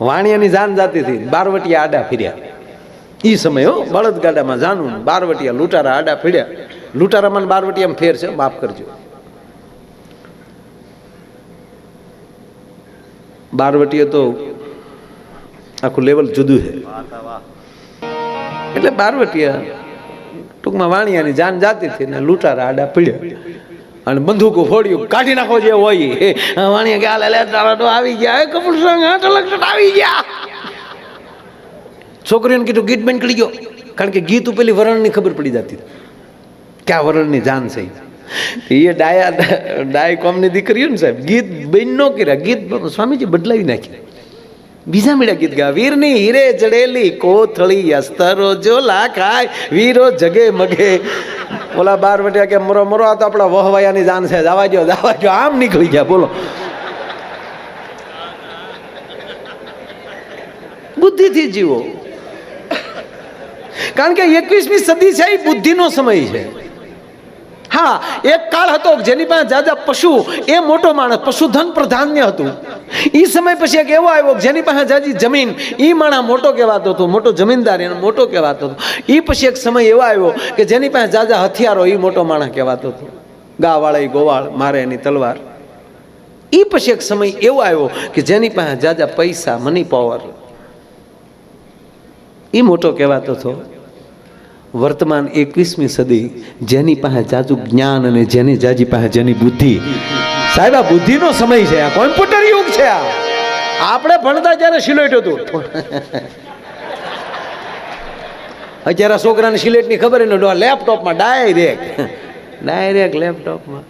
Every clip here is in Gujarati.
વાણિયાની જાન જાતી હતી બારવટિયા આડા ફર્યા. એ સમય હો, બળદગાડામાં જાનું બારવટિયા લૂંટારા આડા ફેર્યા. લૂંટારામાં બારવટિયામાં ફેર છે, માફ કરજો. બારવટીએ તો આખું લેવલ જુદું છે. એટલે બારવટીયા ટૂંકમાં વાણિયાની જાન જાતી હતી ને લૂંટારા આડા પીડ્યા અને બંદૂકો ફોડ્યું કાઢી નાખો જે હોય. વાણી કે લે તારા તો આવી ગયા. કપૂર સંગ આઠ લક્ષ આવી ગયા. છોકરીઓને કીધું ગીત બેન કરી ગયો કારણ કે ગીત પેલી વરણની ખબર પડી જતી કે આ વરણની જાન છે એ ડાયા ડાય કોમની દીકરીઓ ને સાહેબ ગીત બેન નો કર્યા. ગીત સ્વામીજી બદલાવી નાખ્યા. બીજા મીડા ગીત ગા વીરની હીરે જડેલી કોથળી અસ્તરો જો લાખાય. વીરો જગે મગે. ઓલા બાર વટ્યા કે મરો મરો, આ તો આપણા વહવાયાની જાન છે. જવા દો જવા દો આમ નીકળી ગયા, બોલો. બુદ્ધિથી જીવો. કારણ કે એકવીસમી સદી છે, એ બુદ્ધિનો સમય છે. હા, એક કાળ હતો જેની પાસે જાજા પશુ, એ મોટો માણસ, પશુધન પ્રધાન્ય હતું. એ સમય પછી એક એવો આવ્યો જેની પાસે જાજી જમીન એ માણસ મોટો કહેવાતો હતો, મોટો જમીનદાર એનો મોટો કહેવાતો હતો. એ પછી એક સમય એવો આવ્યો કે જેની પાસે જાજા હથિયારો એ મોટો માણસ કહેવાતો હતો. ગાવાળા ગોવાળ, મારે એની તલવાર. એ પછી એક સમય એવો આવ્યો કે જેની પાસે જાજા પૈસા મની પાવર એ મોટો કહેવાતો હતો. વર્તમાન એકવીસમી સદી, જેની પાસે જાજુ જ્ઞાન અને જેની જાજી પાસે જેની બુદ્ધિ. સાહેબ, આ બુદ્ધિનો સમય છે, આ કોમ્પ્યુટર યુગ છે આ. આપણે ભણતા જ્યારે સિલેટ હતું. અત્યારે છોકરાને સિલેટની ખબર ને લેપટોપમાં ડાયરેક્ટ. ડાયરેક્ટ લેપટોપમાં.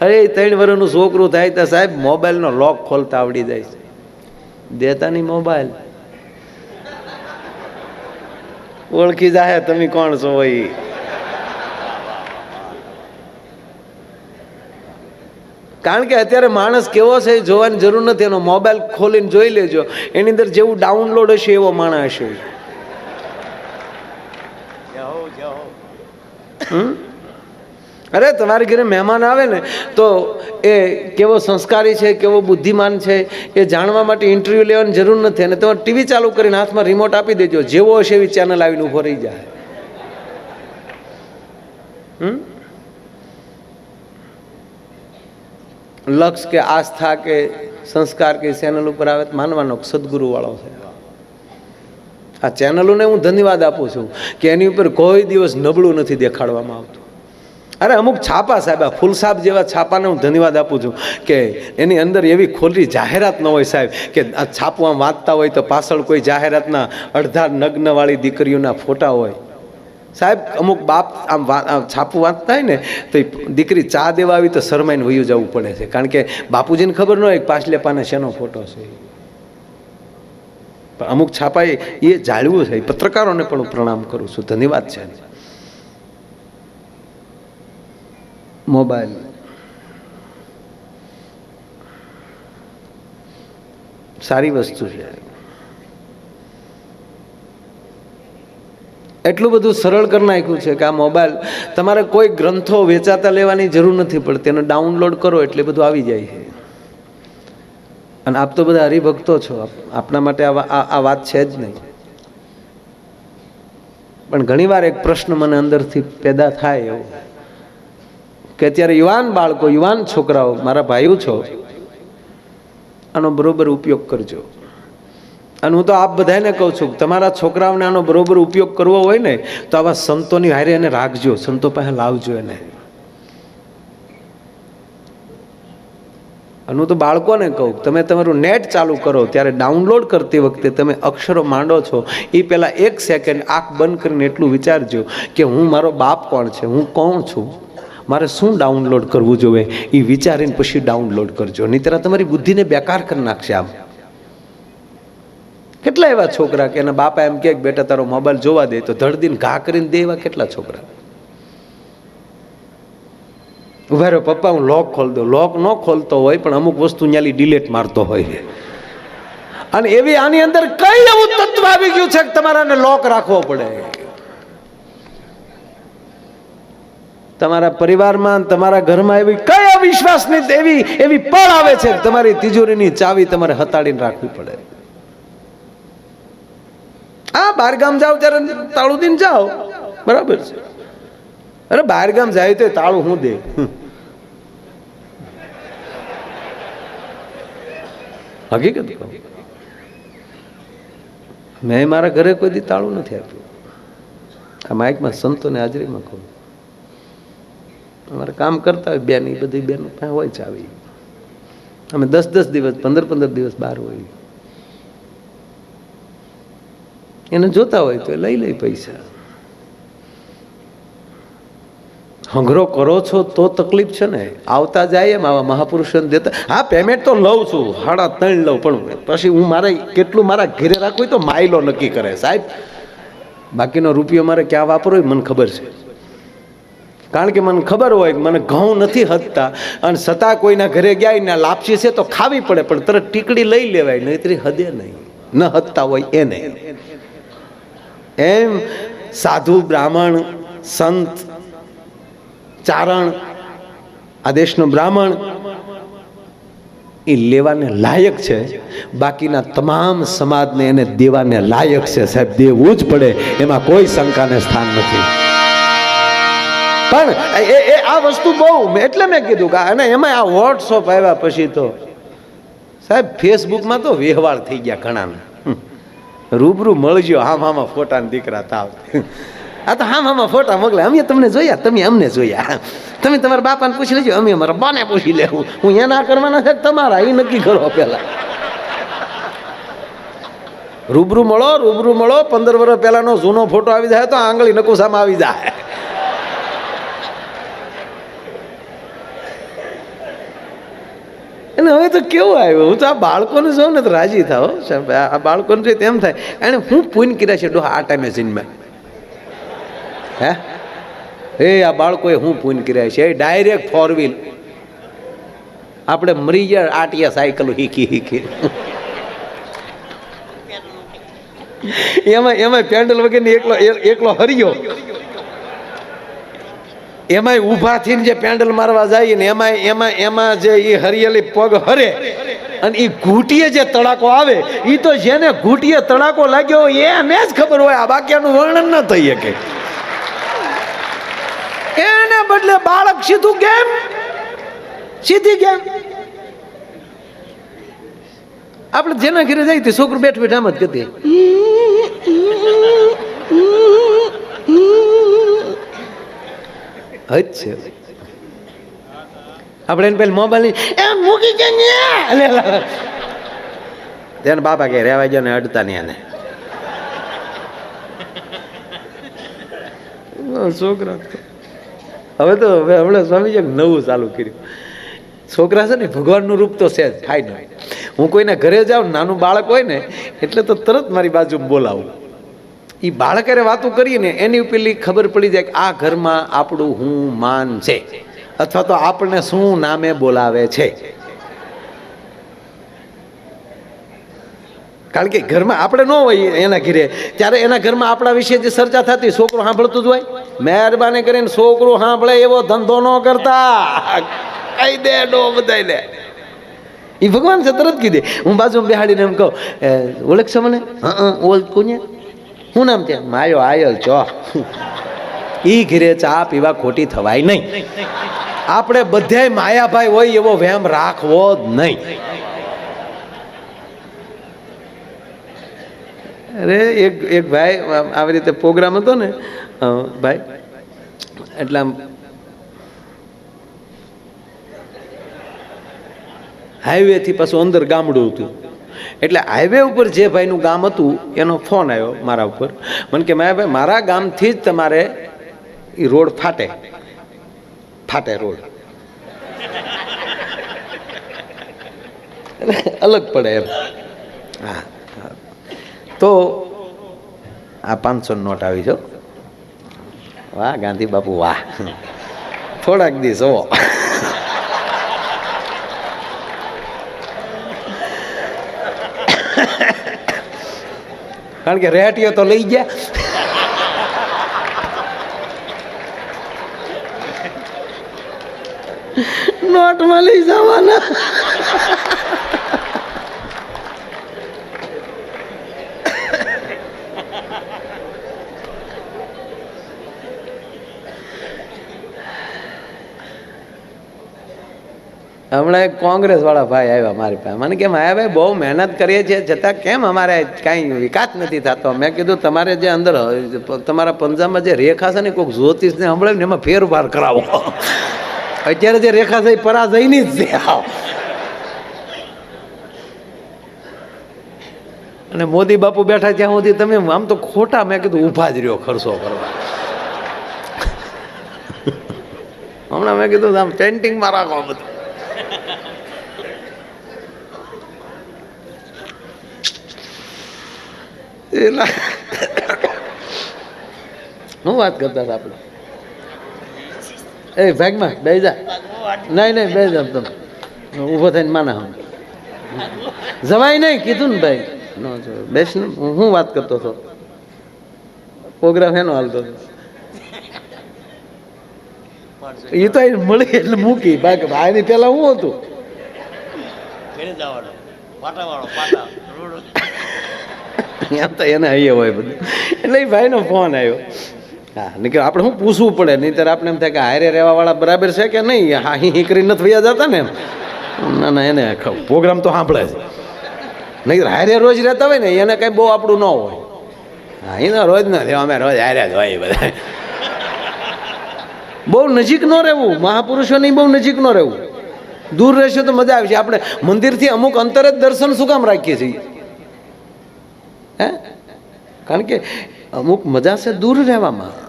અરે ત્રણ વર્ષનું છોકરું થાય તો સાહેબ, મોબાઈલનો લોક ખોલતા આવડી જાય છે. દેતા નહીં મોબાઈલ. ઓળખી જાય તમે કોણ છો ભાઈ? કારણ કે અત્યારે માણસ કેવો છે એ જોવાની જરૂર નથી એનો મોબાઈલ ખોલીને જોઈ લેજો. એની અંદર જેવું ડાઉનલોડ હશે એવો માણસ હશે. હમ? અરે, તમારી ઘરે મહેમાન આવે ને, તો એ કેવો સંસ્કારી છે, કેવો બુદ્ધિમાન છે, એ જાણવા માટે ઇન્ટરવ્યૂ લેવાની જરૂર નથી. અને તમારે ટીવી ચાલુ કરીને હાથમાં રિમોટ આપી દેજો. જેવો હશે એવી ચેનલ આવીને ઊભો રહી જાય? લક્ષ કે આસ્થા કે સંસ્કાર કે ચેનલ ઉપર આવે માનવાનો કે સદગુરુ વાળો છે. આ ચેનલોને હું ધન્યવાદ આપું છું કે એની ઉપર કોઈ દિવસ નબળું નથી દેખાડવામાં આવતું. અરે અમુક છાપા સાહેબ, આ ફૂલસાબ જેવા છાપાને હું ધન્યવાદ આપું છું કે એની અંદર એવી ખોલી જાહેરાત ન હોય સાહેબ કે આ છાપું આમ વાંચતા હોય તો પાછળ કોઈ જાહેરાતના અડધા નગ્નવાળી દીકરીઓના ફોટા હોય. સાહેબ, અમુક બાપ આમ છાપું વાંચતા હોય ને, તો દીકરી ચા દેવા આવી તો શરમાઈને વયું જવું પડે છે. કારણ કે બાપુજીને ખબર ન હોય પાછલે પાને શેનો ફોટો છે. પણ અમુક છાપાએ એ જાળવું છે. પત્રકારોને પણ હું પ્રણામ કરું છું. ધન્યવાદ છે. મોબાઈલ. સારી વસ્તુ છે. એટલું બધું સરળ કરી નાખ્યું છે કે આ મોબાઈલ તમારે કોઈ ગ્રંથો વેચાતા લેવાની જરૂર નથી પડતી. એને ડાઉનલોડ કરો એટલે બધું આવી જાય છે. અને આપ તો બધા હરિભક્તો છો. આપના માટે આ વાત છે જ નહીં. પણ ઘણીવાર એક પ્રશ્ન મને અંદરથી પેદા થાય એવો. કે અત્યારે યુવાન બાળકો, યુવાન છોકરાઓ, મારા ભાઈઓ છો, આનો બરોબર ઉપયોગ કરજો. અને હું તો આપ બધાને કહું છું, તમારા છોકરાઓને આનો બરોબર ઉપયોગ કરવો હોય ને, તો આવા સંતોની હારે એને રાખજો, સંતો પાસે લાવજો એને. અને હું તો બાળકોને કહું, તમે તમારું નેટ ચાલુ કરો, ત્યારે ડાઉનલોડ કરતી વખતે તમે અક્ષરો માંડો છો એ પહેલાં એક સેકન્ડ આંખ બંધ કરીને એટલું વિચારજો કે હું મારો બાપ કોણ છે, હું કોણ છું? મારે શું ડાઉનલોડ કરવું જોઈએ એ વિચારીને પછી ડાઉનલોડ કરજો. નહીંતર તમારી બુદ્ધિને બેકાર કરી નાખશે આમ. કેટલા એવા છોકરા કે એના બાપા એમ કે, બેટા, તારો મોબાઈલ જોવા દે. તો ધડદીને ઘા કરીને દે એવા કેટલા છોકરા? ઊભા રહ્યો પપ્પા, હું લોક ખોલ દઉં. લોક ન ખોલતો હોય, પણ અમુક વસ્તુ ન્યાલી ડિલેટ મારતો હોય અને એવી આની અંદર કઈ એવું તત્વ આવી ગયું છે કે તમારાને લોક રાખવો પડે? તમારા પરિવારમાં તમારા ઘરમાં એવી કઈ અવિશ્વાસની એવી એવી પળ આવે છે તમારી તિજોરીની ચાવી તમારે હતાડીને રાખવી પડે? આ બહાર ગામ જાઓ ત્યારે તાળું દઈને જાઓ. બરાબર છે. અરે બાર ગામ જાય તો તાળું હું દે? હકીકત કહું. મેં મારા ઘરે કોઈ દી તાળું નથી આપ્યું. આ માઇકમાં સંતોને હાજરીમાં કહું. અમારે કામ કરતા હોય બેન એ બધી બેન પાસે હોય આવી. અમે દસ દસ દિવસ, પંદર પંદર દિવસ બહાર હોય. એને જોતા હોય તો લઈ લઈ પૈસા. હંગરો કરો છો તો તકલીફ છે ને. આવતા જાય એમ આવા મહાપુરુષોને દેતા. હા પેમેન્ટ તો લઉં છું હાડા ત્રણ લઉં, પણ પછી હું મારે કેટલું મારા ઘેરે રાખવું તો માઇલો નક્કી કરે. સાહેબ, બાકીનો રૂપિયો મારે ક્યાં વાપરવો મને ખબર છે. કારણ કે મને ખબર હોય મને ઘઉં નથી હદતા અને છતાં કોઈના ઘરે ગયા ને લાપસી છે તો ખાવી પડે, પણ તરત ટીકડી લઈ લેવાય, નહીતરી હદે નહીં. ન હદતા હોય એને. એમ સાધુ, બ્રાહ્મણ, સંત, ચારણ, આ દેશનો બ્રાહ્મણ, એ લેવાને લાયક છે. બાકીના તમામ સમાજને એને દેવાને લાયક છે. સાહેબ, દેવું જ પડે. એમાં કોઈ શંકાને સ્થાન નથી. પણ એ એ, આ વસ્તુ બહુ એટલે મેં કીધું કે અને એમાં આ વોટ્સઅપ આવ્યા પછી તો સાહેબ ફેસબુકમાં તો વ્યવહાર થઈ ગયા ઘણાને. રૂબરૂ મળજો, હામ હામાં ફોટાના દીકરા તાવ આ તો હામ હામાં ફોટા મોકલે. અમે તમને જોયા, તમે અમને જોયા. તમે તમારા બાપાને પૂછી લેજો, અમે અમારા બાને પૂછી લેવું. હું એના કરવાના છે, તમારા એ નક્કી કરો પહેલાં. રૂબરૂ મળો રૂબરૂ મળો. પંદર વર્ષ પહેલાનો જૂનો ફોટો આવી જાય તો આંગળી નકુસામાં આવી જાય. અને હવે તો કેવું આવ્યું? હું તો આ બાળકોને જોઉં ને તો રાજી થાવ આ બાળકોને જોઈએ તેમ થાય. એને હું પૂન કર્યા છે? ડોહા, આ ટાઈમે જન્મ્યા હે? એ આ બાળકોએ હું પૂન કર્યા છે? ડાયરેક્ટ ફોર વ્હીલ આપણે મરી ગયા, આટિયા સાયકલ શીખી હીકી એમાં એમાં પેન્ડલ વગેરે એકલો એકલો હરિયો. એમાંય ઊભા થઈને જે પેન્ડલ મારવા જાય ને એમાં એમાં એમાં જે એ હરિયેલી પગ હરે અને એ ઘૂંટીએ જે તડાકો આવે એ તો જેને ઘૂંટીએ તડાકો લાગ્યો હોય એને જ ખબર હોય, આ બાકીનું વર્ણન ન થઈ શકે. એને બદલે બાળક સીધું કેમ સીધી કેમ આપણે જેના ઘરે જઈ તે છોકરું બેઠ બેઠ આમ જ કરતી જ છે. આપણે એને પેલી મોબાઈલ એ મૂકી કે તેને બાપા કે રહેવા ગયો ને અડતા નહીં એને છોકરા હવે તો હવે હમણાં સ્વામીજી નવું ચાલુ કર્યું. છોકરા છે ને, ભગવાનનું રૂપ તો છે જ ફાઈન હું કોઈના ઘરે જાઉં નાનું બાળક હોય ને, એટલે તો તરત મારી બાજુ બોલાવું. એ બાળકે વાતો કરીએ ને એની પેલી ખબર પડી જાય કે આ ઘરમાં આપણું હું માન છે. અથવા તો આપણને શું નામે બોલાવે છે. કારણ કે ઘરમાં આપણે ન હોઈએ એના ઘરે. ત્યારે એના ઘરમાં આપણા વિશે જે ચર્ચા થતી, છોકરો સાંભળતું જ હોય. મહેરબાની કરીને છોકરો સાંભળે એવો ધંધો ન કરતા. કહી દે ડો બધાય લે એ ભગવાન છે તરત કીધે. હું બાજુ બેહાડીને એમ કહું ઓળખશો મને? હા, ઓળખું ને. શું નામ છે માયો આયલ ચો ઈ ઘીરે ચા પીવા ખોટી થવાય નહીં. આપણે બધાય માયાભાઈ હોય એવો વેમ રાખવો જ નહીં. અરે, એક એક ભાઈ આવી રીતે પ્રોગ્રામ હતો ને ભાઈ, એટલે આમ હાઈવેથી પાછું અંદર ગામડું હતું. એટલે હાઈવે ઉપર જે ભાઈનું ગામ હતું, એનો ફોન આવ્યો મારા ઉપર. મને કે માયા મારા ગામથી જ તમારે એ રોડ ફાટે. ફાટે રોડ. અલગ પડે એમ. હા. તો આ પાંચસો નોટ આવી છો વાહ, ગાંધી બાપુ, વાહ. થોડાક દિવસ હો કારણ કે રેહટીઓ તો લઈ ગયા. નોટમાં લઈ જવાના. હમણાં એક કોંગ્રેસ વાળા ભાઈ આવ્યા મારી પાસે. મને કે, માયા ભાઈ, બહુ મહેનત કરીએ છીએ, છતાં કેમ અમારે કાંઈ વિકાસ નથી થતો? મેં કીધું, તમારે જે અંદર, તમારા પંજાબમાં જે રેખા છે ને કોઈક જ્યોતિષને ને ને, એમાં ફેરફાર કરાવો. અત્યારે જે રેખા છે, એ પરાજયની જ છે. અને મોદી બાપુ બેઠા ત્યાં સુધી તમે આમ તો ખોટા, મેં કીધું, ઊભા જ રહ્યો ખર્ચો કરવા. હમણાં મેં કીધું, આમ પેન્ટિંગમાં રાખો બધું. એલા. હું વાત કરતા હતા આપણે? એ ભાગમાં બે જા. નહીં નહીં બે જા તમે. ઊભો થઈને માના હમ જવાય નહીં કીધું ને ભાઈ. નો જવાય. બેસ ને. હું શું વાત કરતો હતો? પ્રોગ્રામ એનો હાલતો હતો. એ તો મળી એટલે મૂકી. બાકી ભાઈની પેલા હું હતું? એમ તો એને અહીંયા હોય બધું. એટલે એ ભાઈનો ફોન આવ્યો. હા નીકળ આપણે શું પૂછવું પડે? નહીં આપણે એમ થાય કે હારે રહેવાવાળા બરાબર છે કે નહીં? હા હિ હી કરીને નથી વયા જતા ને એમ? ના ના એને પ્રોગ્રામ તો સાંભળે છે. નહીં હારે રોજ રહેતા હોય ને એને કંઈ બહુ આપણું ન હોય. હા એને રોજ નથી અમે રોજ હારે જ હોય બધા. બહુ નજીક ન રહેવું. મહાપુરુષોની બહુ નજીક ન રહેવું. દૂર રહેશે તો મજા આવશે આપણે મંદિરથી અમુક અંતરે જ દર્શન શું કામ રાખીએ છીએ? હે? કારણ કે અમુક મજા છે દૂર રહેવામાં.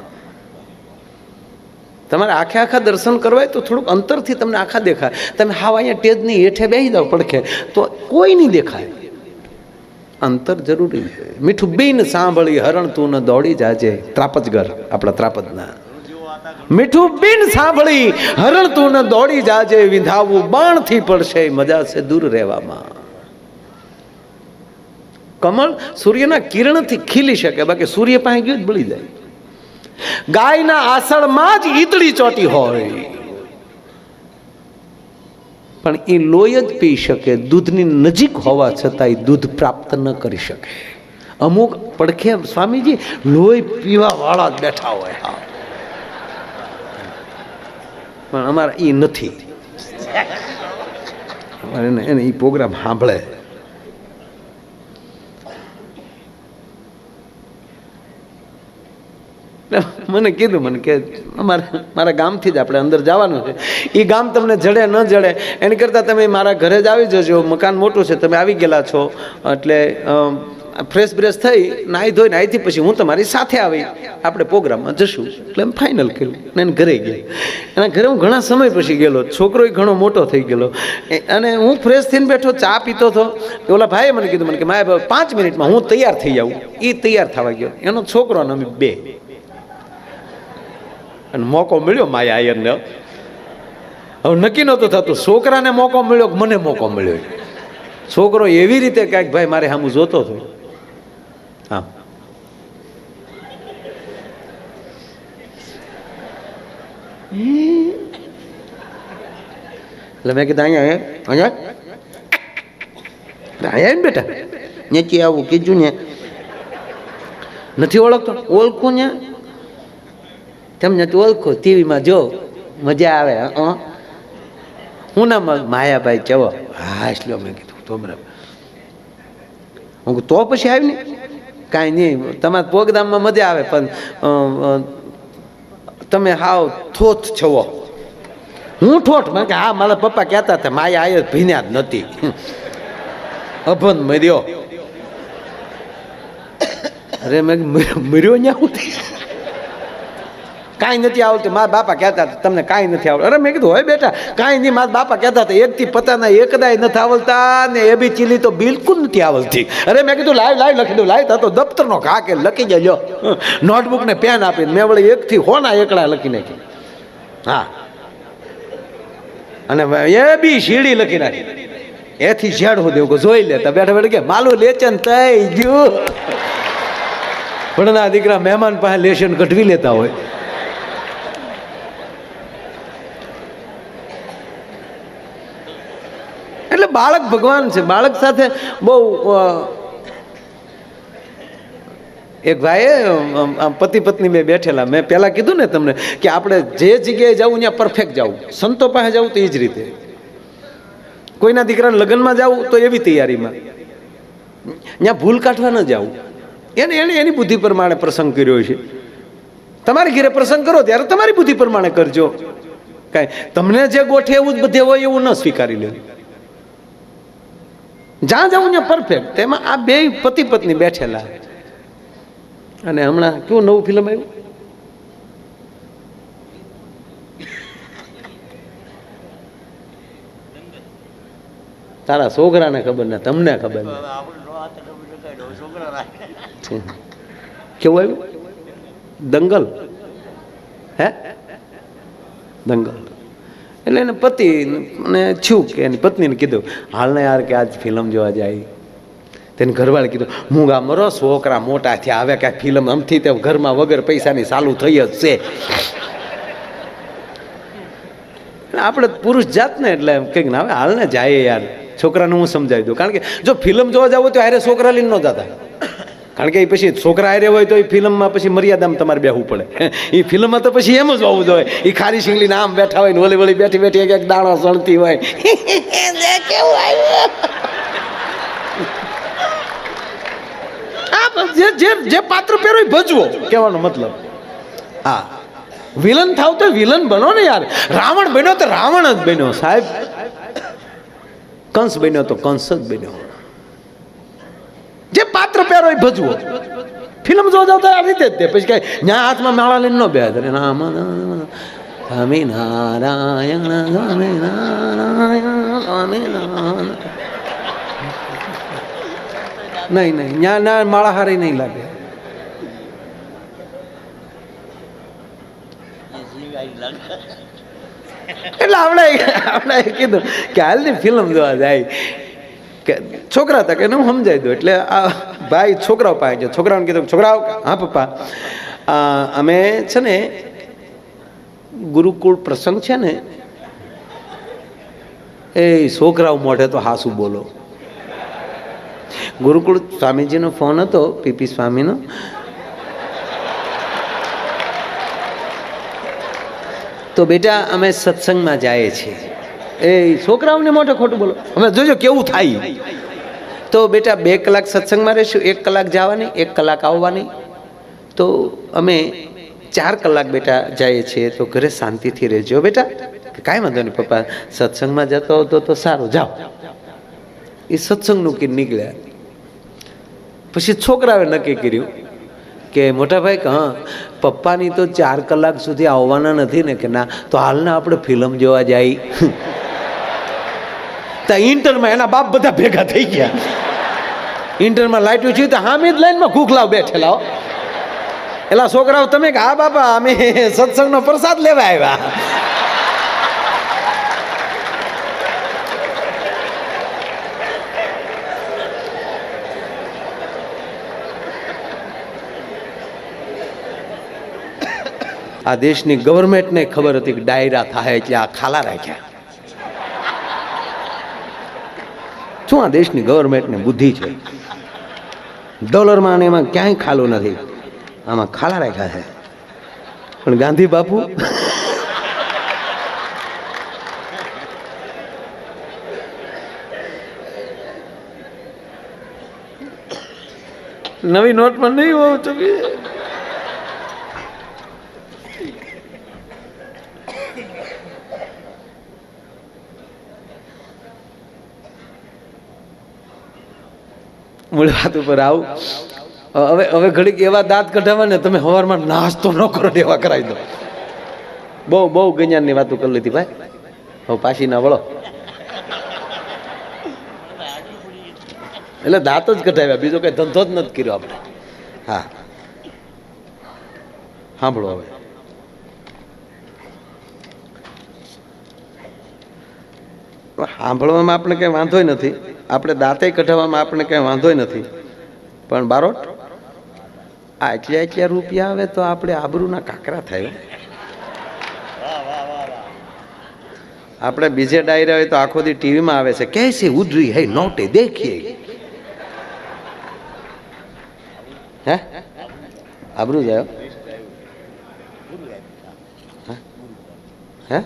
તમારે આખે આખા દર્શન કરવા તો થોડુંક અંતરથી તમને આખા દેખાય. તમે હાવ અહીંયા ટેજની હેઠે બેસી જાઓ પડખે, તો કોઈ નહીં દેખાય. અંતર જરૂરી છે. મીઠું બીન સાંભળી હરણ તું ન દોડી જાજે. ત્રાપજગર, આપણા ત્રાપજના. મીઠું બીન સાંભળી હરણ તું ન દોડી જાજે. વિંધાવું બાણથી પડશે. મજા છે દૂર રહેવામાં. કમળ સૂર્યના કિરણથી ખીલી શકે, બાકી સૂર્ય પાસે ગયું જ બળી જાય. ગાયના આસળમાં જ ઈતળી ચોટી હોય. પણ એ લોહી જ પી શકે, દૂધની નજીક હોવા છતાં એ દૂધ પ્રાપ્ત ન કરી શકે. અમુક પડખે સ્વામીજી લોહી પીવા વાળા જ બેઠા હોય, હા. પણ અમારા એ નથી. એને એ પ્રોગ્રામ સાંભળે. મને કીધું, મને કે અમારે, મારા ગામથી જ આપણે અંદર જવાનું છે. એ ગામ તમને જડે ન જડે, એની કરતાં તમે મારા ઘરે જ આવી જજો, મકાન મોટું છે, તમે આવી ગયેલા છો. એટલે ફ્રેશ બ્રેશ થઈ, નાહી ધોઈને અહીંથી પછી હું તમારી સાથે આવી. આપણે પ્રોગ્રામમાં જશું. એટલે એમ ફાઇનલ કર્યું. એને ઘરે ગયા. એના ઘરે હું ઘણા સમય પછી ગયેલો. છોકરો ઘણો મોટો થઈ ગયેલો. અને હું ફ્રેશ થઈને બેઠો, ચા પીતો હતો. ઓલા ભાઈએ મને કીધું, મને કે, માય, પાંચ મિનિટમાં હું તૈયાર થઈ જાઉં એ તૈયાર થવા ગયો. એનો છોકરો અને અમે બે. અને મોકો મળ્યો માયા આયરને. હવે નક્કી નહોતું થતું. છોકરાને મોકો મળ્યો કે મને મોકો મળ્યો? છોકરો એવી રીતે કાંઈક, ભાઈ, મારે સામું જોતો હતો. હા. એટલે મેં કીધું, અહીંયા અહીંયા અહીંયા. બેટા નેચી આવું કીધું ને. નથી ઓળખતો. ઓળખું ને? તમને તો ઓળખો, ટીવીમાં જો મજા આવે, હં? નામ માયાભાઈ ચવો હા, એટલે મેં કીધું, તો બરાબર. હું તો પછી આવી ને કાંઈ નહીં, તમારા પ્રોગ્રામમાં મજા આવે, પણ તમે હાવ થોથ છવો હું ઠોઠ? મને કે હા, મારા પપ્પા કહેતા હતા માયા આવ્યો ભીન્યા જ નથી. અભન મર્યો. અરે, મેં મર્યો ન્યા હું કાંઈ નથી આવડતું. મારા બાપા કહેતા હતા, તમને કાંઈ નથી આવડતું. અરે મેં કીધું, હોય બેટા, કાંઈ નહીં. મારા બાપા કહેતા હતા, એકથી પતાના એકદાય નથી આવડતા ને એ બી ચીલી તો બિલકુલ નથી આવડતી. અરે મેં કીધું, લાઈ લાઈ લખી દઉં, લાઈ તો દફતરનો ઘા કે લખી જજો નોટબુક ને પેન આપીને મેં વળી એકથી હોના એકડા લખી નાખી. હા. અને એ બી શીડી લખી નાખી. એથી ઝેડ હું દેવું જોઈ લેતા, બેઠા બેઠા કે માલું લેચન થઈ ગયું. ભણના દીકરા મહેમાન પાસે લેશન કઢવી લેતા હોય. એટલે બાળક ભગવાન છે. બાળક સાથે બહુ એક ભાઈએ પતિ પત્ની બે બેઠેલા. મેં પહેલાં કીધું ને તમને કે આપણે જે જગ્યાએ જવું ત્યાં પરફેક્ટ જવું. સંતો પાસે જવું તો એ જ રીતે. કોઈના દીકરાને લગ્નમાં જવું તો એવી તૈયારીમાં. ત્યાં ભૂલ કાઢવા ન જાવું. એને એને, એની બુદ્ધિ પ્રમાણે પ્રસંગ કર્યો છે. તમારે ઘેરે પ્રસંગ કરો ત્યારે તમારી બુદ્ધિ પ્રમાણે કરજો. કાંઈ, તમને જે ગોઠે એવું જ બધે હોય એવું ન સ્વીકારી લેવું જ્યાં જવું ને પરફેક્ટ તેમાં આ બે પતિ પત્ની બેઠેલા. અને હમણાં કેવું નવું ફિલ્મ આવ્યું? તારા છોકરાને ખબર ને, તમને ખબર ને. હવે આપણે નો હાથે ડબલ ડકાઈ દો છોકરા રાખે છે. કેવું આવ્યું? દંગલ. હે? દંગલ. એટલે એને પતિ ને છું કે એની પત્નીને કીધું, હાલને યાર કે આજ ફિલ્મ જોવા જાય. તેને ઘરવાળે કીધું હું ગામ મરો, છોકરા મોટા થયા હવે કાંઈ ફિલ્મ આમથી તેમ ઘરમાં વગર પૈસાની ચાલુ થઈ જ છે. આપણે પુરુષ જાત ને એટલે એમ કંઈક ના હવે હાલને જાય યાર, છોકરાને હું સમજાવી દઉં. કારણ કે જો ફિલ્મ જોવા જાવ તો હારે છોકરા લઈને ન જતા. કારણ કે એ પછી છોકરા હારે હોય તો એ ફિલ્મમાં પછી મર્યાદામાં તમારે બેહવું પડે. એ ફિલ્મમાં તો પછી એમ જ હોવું જોઈએ. એ ખારી શીંગલીને આમ બેઠા હોય ને ઓલી વળી બેઠી બેઠી એક એક દાણો સળતી હોય. જે જે જે પાત્ર પહેરો એ ભજવો. કહેવાનો મતલબ? હા. વિલન થાવ તો વિલન બનો ને યાર. રાવણ બન્યો તો રાવણ જ બન્યો સાહેબ. કંસ બન્યો તો કંસ જ બન્યો. પાત્ર ભજવો. ફિલ્મ જોવા જાવ તો આ રીતે જ તે. પછી કઈ ન્યા હાથમાં માળા લઈને ન બે રામ સ્વામી નારાયણ સ્વામી નારાયણ સ્વામી નારાયણ નહીં નહીં, ન્યા ના માળા હારી નહીં લાગે લાગે. એટલે આપણે આપણે કીધું કે હાલની ફિલ્મ જોવા જાય. કે છોકરા હતા કે હું સમજાવી દઉં. એટલે આ ભાઈ છોકરાઓ પાસે ગયો. છોકરાઓને કીધું છોકરાઓ હા, પપ્પા. અમે છે ને ગુરુકુળ પ્રસંગ છે ને, એ છોકરાઓ મોઢે તો હાસુ બોલો. ગુરુકુળ સ્વામીજીનો ફોન હતો, પીપી સ્વામીનો. તો બેટા, અમે સત્સંગમાં જઈએ છીએ. એ છોકરાઓને મોઢે ખોટું બોલો. અમે જોજો કેવું થાય. તો બેટા બે કલાક સત્સંગમાં રહીશું એક કલાક જવાની એક કલાક આવવાની. તો અમે ચાર કલાક બેટા જઈએ છીએ તો ઘરે શાંતિથી રહેજો બેટા. કાંઈ વાંધો નહીં પપ્પા સત્સંગમાં જતો હતો તો સારું જાઓ. એ સત્સંગનું કે નીકળ્યા. પછી છોકરાએ નક્કી કર્યું કે મોટા ભાઈ કે હા પપ્પાની તો ચાર કલાક સુધી આવવાના નથી ને કે ના તો હાલના આપણે ફિલ્મ જોવા જાય. ત્યાં ઇન્ટરમાં એના બાપ બધા ભેગા થઈ ગયા. ઇન્ટરમાં લાઈટું થયું તો હામી જ લાઈનમાં ભૂખલાવ બેઠેલા. એલા છોકરાઓ, તમે કે, હા, બાપા, અમે સત્સંગનો પ્રસાદ લેવા આવ્યા. આ દેશની ગવર્મેન્ટને ખબર હતી કે ડાયરા થાય એટલે આ ખાલા રાખ્યા. શું આ દેશની ગવર્મેન્ટને બુદ્ધિ છે? ડોલરમાં એમાં ક્યાંય ખાલો નથી. આમાં ખાલા રાખ્યા છે. પણ ગાંધી બાપુ? નવી નોટમાં નહીં હોવું તો મૂળ વાત ઉપર આવું હવે હવે ઘડીક એવા દાંત કઢાવવા ને તમે સવારમાં નાસ્તો ન કરો એવા કરાવી દો. બહુ બહુ ગંજાનની વાતો કરી લીધી ભાઈ. હવે પાછી ના વળો. એટલે દાંત જ કઢાવ્યા, બીજો કઈ ધંધો જ નથી કર્યો આપણે. હા. સાંભળો હવે. સાંભળવામાં આપણે કંઈ વાંધોય નથી. આપણે દાંતે કઢાવવામાં આપણે કંઈ વાંધોય નથી. પણ બારોટ, આ એટલા એટલા રૂપિયા આવે તો આપણે આબરૂના કાકરા થાય. આપણે બીજે ડાયરા હોય તો આખો દી ટીવીમાં આવે છે, કેસે ઉધરી હે નોટે દેખીએ. હે? આબરૂ જાય. હે,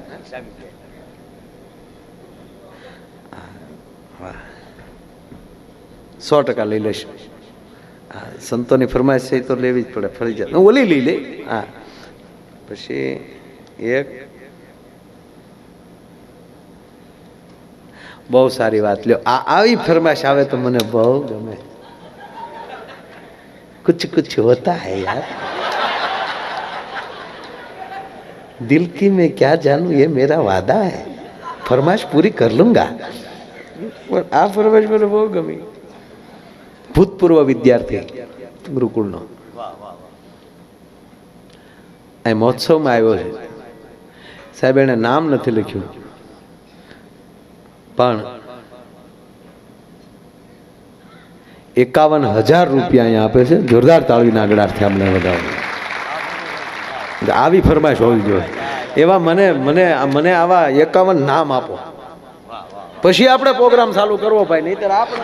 વાહ. સો ટકા લઈ લઈશ હા સંતોની ફરમાઈશ છે એ તો લેવી જ પડે ફરજિયાત હું ઓલી લઈ લે હા પછી એક બહુ સારી વાત લ્યો આ આવી ફરમાઈશ આવે તો મને બહુ ગમે कुछ कुछ होता है यार दिल की मैं क्या जानूं ये मेरा वादा है फरमाइश पूरी कर लूंगा પણ આ ફરમાઈશ મને બહુ ગમી ભૂતપૂર્વ વિદ્યાર્થી, ગુરુકુળનો. અહીં મહોત્સવમાં આવ્યો છે. સાહેબ એણે નામ નથી લખ્યું. પણ એકાવન હજાર રૂપિયા અહીંયા આપે છે. જોરદાર તાળીના આગળથી અમને વધાવો આવી ફરમાઈશ હોવી જોઈએ. એવા મને મને મને આવા એકાવન નામ આપો. પછી આપણે પ્રોગ્રામ ચાલુ કરવો ભાઈ નહીં આપણે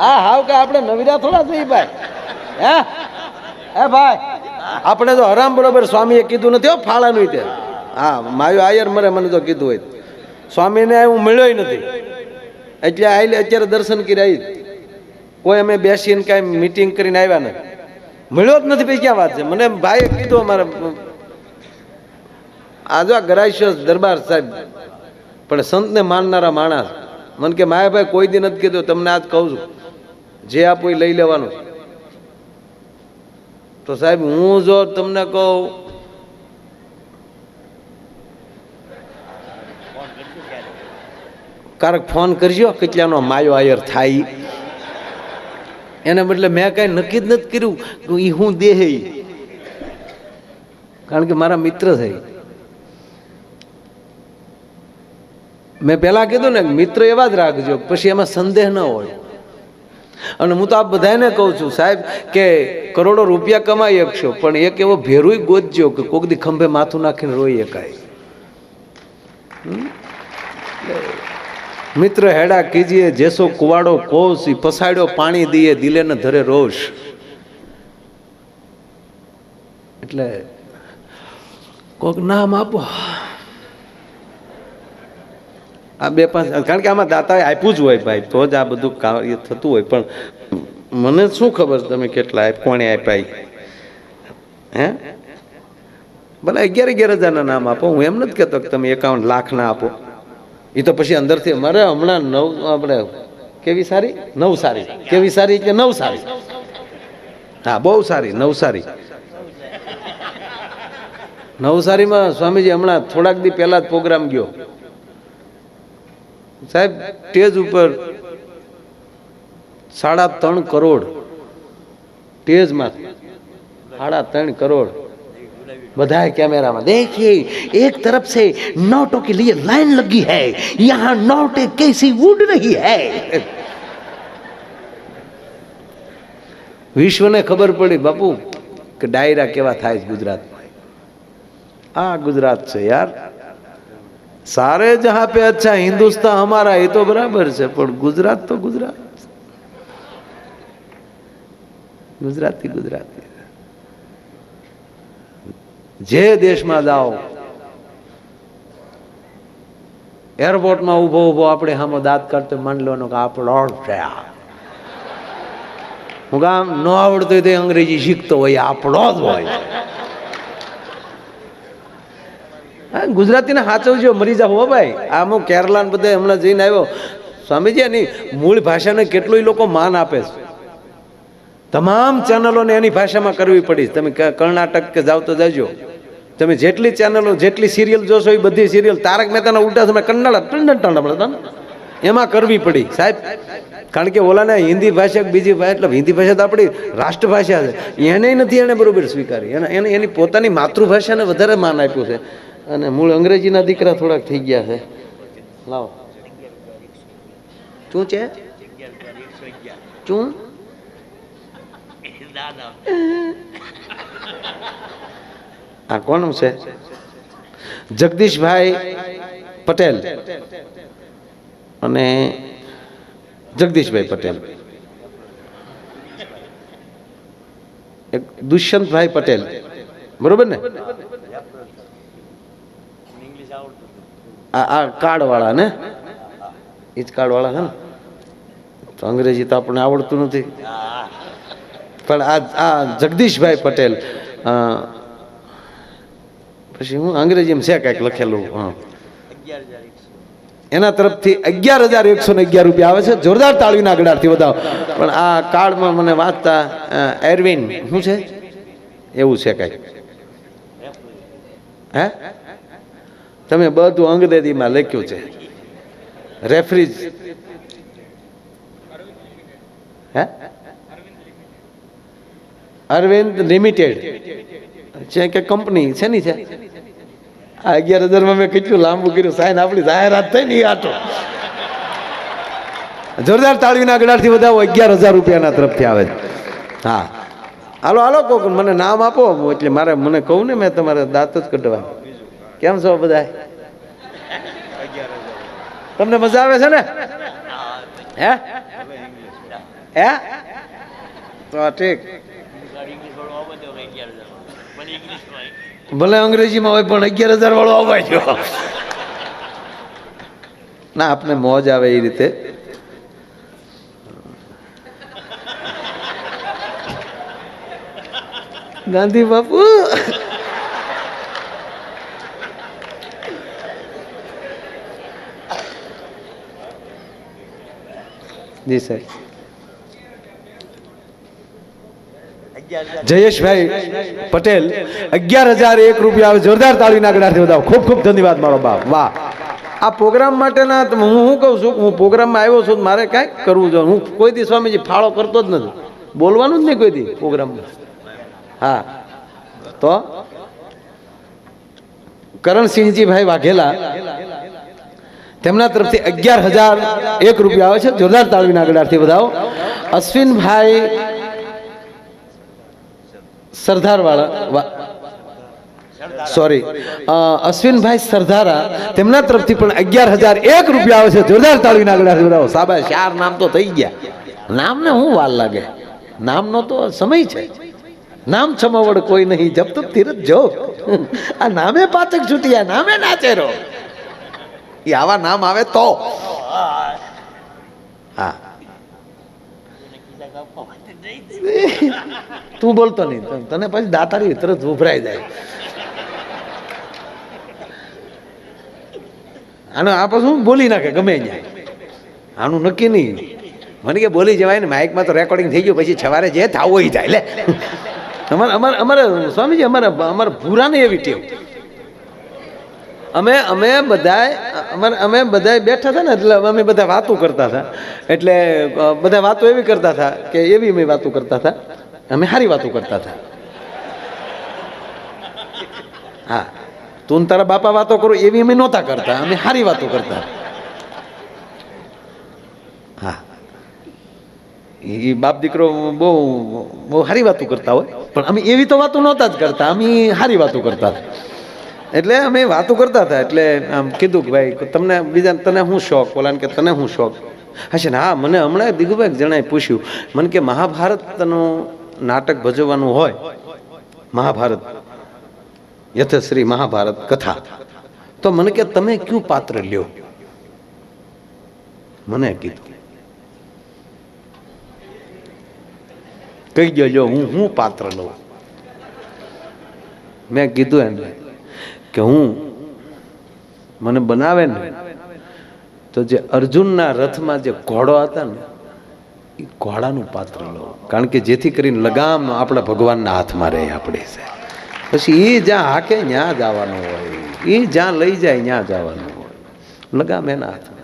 હા, હાવ કે આપણે નવીરા થોડા થઈ ભાઈ. હે? હે ભાઈ, આપણે તો હરામ બરોબર સ્વામીએ કીધું નથી હો, ફાળાનું તે. હા, માયું આયર મરે મને તો કીધું હોય. સ્વામીને હું મળ્યો નથી. એટલે આઈ અત્યારે દર્શન કરી આવી કોઈ અમે બેસીને કાંઈ મીટિંગ કરીને આવ્યા ને. મળ્યો જ નથી પછી ક્યાં વાત છે? મને ભાઈએ કીધું અમારે, આ જો આ ગરાઈશિયસ દરબાર સાહેબ, પણ સંતને માનનારા માણસ. મને કે, માયાભાઈ, કોઈ દી નથી કીધું, તમને આજ કહું છું. જે આપો એ લઈ લેવાનું તો સાહેબ, હું જો તમને કહું, કારક ફોન કરજો, કેટલાનો માયો આયર થાય. એને બદલે મેં કાંઈ નક્કી જ નથી કર્યું એ હું દેહ કારણ કે મારા મિત્ર છે મેં પહેલા કીધું ને મિત્ર એવા જ રાખજો પછી એમાં સંદેહ ન હોય. અને હું તો આ બધાને કહું છું, સાહેબ, કે કરોડો રૂપિયા કમાઈ શકશો, પણ એક એવો ભેરુય ગોતજો કે કોક દી ખંભે માથું નાખીને રોઈ શકાય. મિત્ર હેડા કીજીએ, જેસો કુવાડો કોસ, ઈ પસાડ્યો પાણી દીએ દિલે ને ધરે રોષ. એટલે કોક નામ આપો. આ બે પાંચ કારણ કે આમાં દાતાએ આપ્યું જ હોય ભાઈ તો જ આ બધું કાર્ય થતું હોય. પણ મને શું ખબર તમે કેટલા આપ કોણે આપ્યા? હે? ભલે અગિયાર અગિયાર હજારના નામ આપો હું એમ નથી કહેતો કે તમે એકાવન લાખના આપો. એ તો પછી અંદરથી મારે હમણાં નવ આપણે કેવી સારી? નવ સારી. કેવી સારી કે નવ સારી. હા બહુ સારી નવસારી નવસારીમાં સ્વામીજી હમણાં થોડાક દી પહેલા જ પ્રોગ્રામ ગયો. સાહેબ સ્ટેજ ઉપર સાડા ત્રણ કરોડ સ્ટેજમાં સાડા ત્રણ કરોડ બધા कैमरा देखिए एक तरफ से नोटों के लिए लाइन लगी है यहाँ नोटे कैसी उड़ रही है વિશ્વને ખબર પડી બાપુ કે ડાયરા કેવા થાય છે ગુજરાતમાં આ ગુજરાત છે યાર સારે જહા પે અચ્છા હિન્દુસ્તાન અમારા, એ તો બરાબર છે, પણ ગુજરાત તો ગુજરાત. ગુજરાતી ગુજરાતી. જે દેશમાં જાઓ, એરપોર્ટમાં ઊભો ઊભો આપણે હામો દાંત કરતો માની લો કે આપણો છે આ. હું કામ ન આવડતું તે અંગ્રેજી શીખતો હોય આપણો જ હોય. હા, ગુજરાતીને સાચવજો મરી જાવ હો ભાઈ. આમ કેરલા ને બધા હમણાં જઈને આવ્યો. સ્વામીજી, એની મૂળ ભાષાને કેટલું લોકો માન આપે છે. તમામ ચેનલોને એની ભાષામાં કરવી પડી તમે કર્ણાટક કે જાવ તો જજો. તમે જેટલી ચેનલો, જેટલી સિરિયલ જોશો, એ બધી સિરિયલ તારક મહેતાના ઉલટા તમે કન્નડ ટંડ ટંડ એમાં કરવી પડી. સાહેબ, કારણ કે ઓલાને હિન્દી ભાષા બીજી ભાષા, એટલે હિન્દી ભાષા તો આપણી રાષ્ટ્રભાષા છે. એને નથી એને બરોબર સ્વીકારી. એને એની પોતાની માતૃભાષાને વધારે માન આપ્યું છે. અને મૂળ અંગ્રેજીના દીકરા થોડાક થઈ ગયા છે. લાવો. શું છે? શું? આ કોનું છે? જગદીશભાઈ પટેલ. અને જગદીશભાઈ પટેલ. દુષ્યંતભાઈ પટેલ. બરોબર ને ઇંગ્લિશ આવડતું હતું આ આ કાર્ડવાળા ને? એ જ કાર્ડવાળા છે ને? તો અંગ્રેજી તો આપણને આવડતું નથી. પણ આ આ જગદીશભાઈ પટેલ પછી હું અંગ્રેજીમાં છે કાંઈક લખેલું, હા. એના તરફથી અગિયાર હજાર એકસો ને અગિયાર રૂપિયા આવે છે. જોરદાર તાળીના ગડારથી વધાવો. પણ આ કાર્ડમાં મને વાંચતા એરવિન શું છે? એવું છે કાંઈક. હે? તમે બધું અંગ્રેજીમાં લખ્યું છે. રેફરીજ હે? અરવિંદ લિમિટેડ છે કે કંપની? છે ની છે? આ અગિયાર હજારમાં મેં કેટલું લાંબુ કર્યું? સાહેબ, આપણી જાહેરાત થઈ ને આટો. જોરદાર તાળવીના ગડારથી બધા અગિયાર હજાર રૂપિયાના તરફથી આવે હા. હાલો હાલો, કોક મને નામ આપો. એટલે મારે, મને કહું ને, મેં તમારે દાંત જ કઢવા. કેમ છો બધા તમને મજા આવે છે ને? હે? હે? તો ઠીક. ભલે અંગ્રેજીમાં હોય પણ અગિયાર હજાર વાળો આવવા જો ના, આપને મોજ આવે એ રીતે. ગાંધી બાપુ. જી સાહેબ જયેશભાઈ પટેલ, અગિયાર હજાર એક રૂપિયા જોરદાર તાળીના ગણાથી બધા ખૂબ ખૂબ ધન્યવાદ મારો બાપ. વાહ. આ પ્રોગ્રામ માટેના હું શું કહું છું? હું પ્રોગ્રામમાં આવ્યો છું મારે કાંઈક કરવું જોઈએ હું કોઈ દી સ્વામીજી ફાળો કરતો જ નથી. બોલવાનું જ નહીં કોઈ દી પ્રોગ્રામમાં. હા. તો કરણસિંહજીભાઈ વાઘેલા તેમના તરફથી અગિયાર હજાર એક રૂપિયા આવે છે. જોરદાર તાળવીના આગળથી વધાવો અશ્વિનભાઈ સરદારવાળા સોરી અશ્વિનભાઈ સરદારા તેમના તરફથી પણ અગિયાર હજાર એક રૂપિયા આવે છે. જોરદાર તાળવીના આગળથી બધાઓ. સાબા ચાર નામ તો થઈ ગયા. નામને શું વાર લાગે? નામનો તો સમય છે. નામ છમાવડ કોઈ નહીં. જબ તક તીરથ જો આ નામે પાચક છૂટ્યા નામે નાચે રહો એ આવા નામ આવે તો. હા. તું બોલતો નહીં. તને- પછી દાતારી તરત ઉભરાઈ જાય. આનો આ પછી બોલી નાખે, ગમે ત્યાં આનું નક્કી નહીં. મને કે બોલી જવાય ને, માઇકમાં તો રેકોર્ડિંગ થઈ ગયું, પછી સવારે જે થાવ હોય થાય. લે. અમારે અમારે અમારે સ્વામીજી, અમારે અમારે ભૂરાને એવી ટેવ. અમે અમે બધાય, અમારે, અમે બધાય બેઠા હતા ને, એટલે અમે બધા વાતો કરતા હતા. એટલે બધા વાતો એવી કરતા હતા કે એવી અમે વાતો કરતા હતા. અમે સારી વાતો કરતા હતા. હા. તું તારા બાપા વાતો કરો, એવી અમે નહોતા કરતા. અમે સારી વાતો કરતા. હા. એ બાપ દીકરો બહુ બહુ સારી વાતો કરતા હોય. પણ અમે એવી તો વાતો નહોતા જ કરતા. અમે સારી વાતો કરતા હતા. એટલે અમે વાતો કરતા હતા, એટલે આમ કીધું કે ભાઈ, તમને બીજા, તને શું શોખ? બોલાને કે, તને શું શોખ? હશે ને, હા, મને હમણાં દિગુભાઈ જણાએ પૂછ્યું, મને કે મહાભારતનું નાટક ભજવવાનું હોય? મહાભારત, યથશ્રી મહાભારત કથા. તો મને કે, તમે કયું પાત્ર લ્યો? મને કીધું. કહી જો હું હું પાત્ર લઉં. મેં કીધું એને કે હું મને બનાવે ને, તો જે અર્જુનના રથમાં જે ઘોડો હતા ને, એ ઘોડાનું પાત્ર લો કારણ કે જેથી કરીને લગામ આપણા ભગવાનના હાથમાં રહે આપણે પછી એ જ્યાં હાકે, ત્યાં જવાનું હોય. એ જ્યાં લઈ જાય, ત્યાં જવાનું હોય. લગામ એના હાથમાં.